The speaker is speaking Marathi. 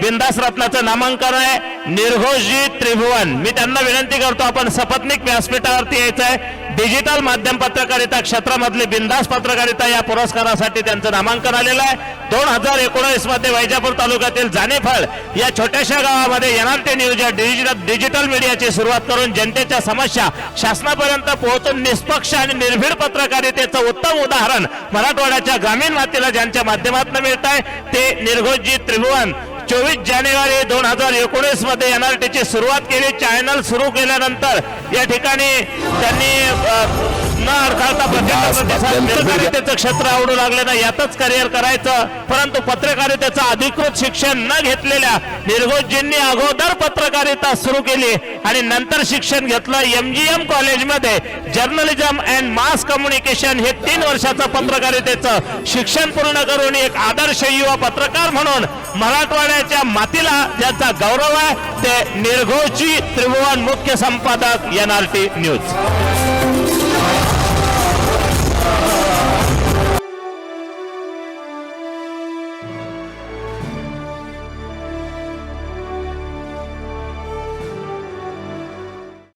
बिंदास रत्नाचं नामांकन आहे. निर्घोषजी त्रिभुवन. मी त्यांना विनंती करतो आपण सपत्निक व्यासपीठावरती यायचं आहे डिजिटल माध्यम पत्रकारिता क्षेत्रामधली बिंदास पत्रकारिता या पुरस्कारासाठी त्यांचं नामांकन आलेलं आहे. दोन हजार एकोणीसमध्ये वैजापूर तालुक्यातील जानेफळ या छोट्याशा गावामध्ये एनआरटी न्यूज या डिजिटल डिजिटल मीडियाची सुरुवात करून जनतेच्या समस्या शासनापर्यंत पोहोचून निष्पक्ष आणि निर्भीड पत्रकारितेचं उत्तम उदाहरण मराठवाड्याच्या ग्रामीण मातीला ज्यांच्या माध्यमातून मिळत आहे ते निर्घोषजी त्रिभुवन. चोवीस जानेवारी दोन हजार एकोणीसमध्ये टीची सुरुवात केली. चॅनल सुरू केल्यानंतर या ठिकाणी त्यांनी प्रचंड पत्रकारितेचं क्षेत्र आवडू लागले ना यातच करिअर करायचं. परंतु पत्रकारितेचं अधिकृत शिक्षण न घेतलेल्या निर्गोजींनी अगोदर पत्रकारिता सुरू केली आणि नंतर शिक्षण घेतलं एमजीएम कॉलेजमध्ये जर्नलिझम अँड मास कम्युनिकेशन हे तीन वर्षाचं पत्रकारितेचं शिक्षण पूर्ण करून एक आदर्श युवा पत्रकार म्हणून मराठवाड्याच्या मातीला ज्याचा गौरव आहे ते निर्घोषजी त्रिभुवन मुख्य संपादक एनआरटी न्यूज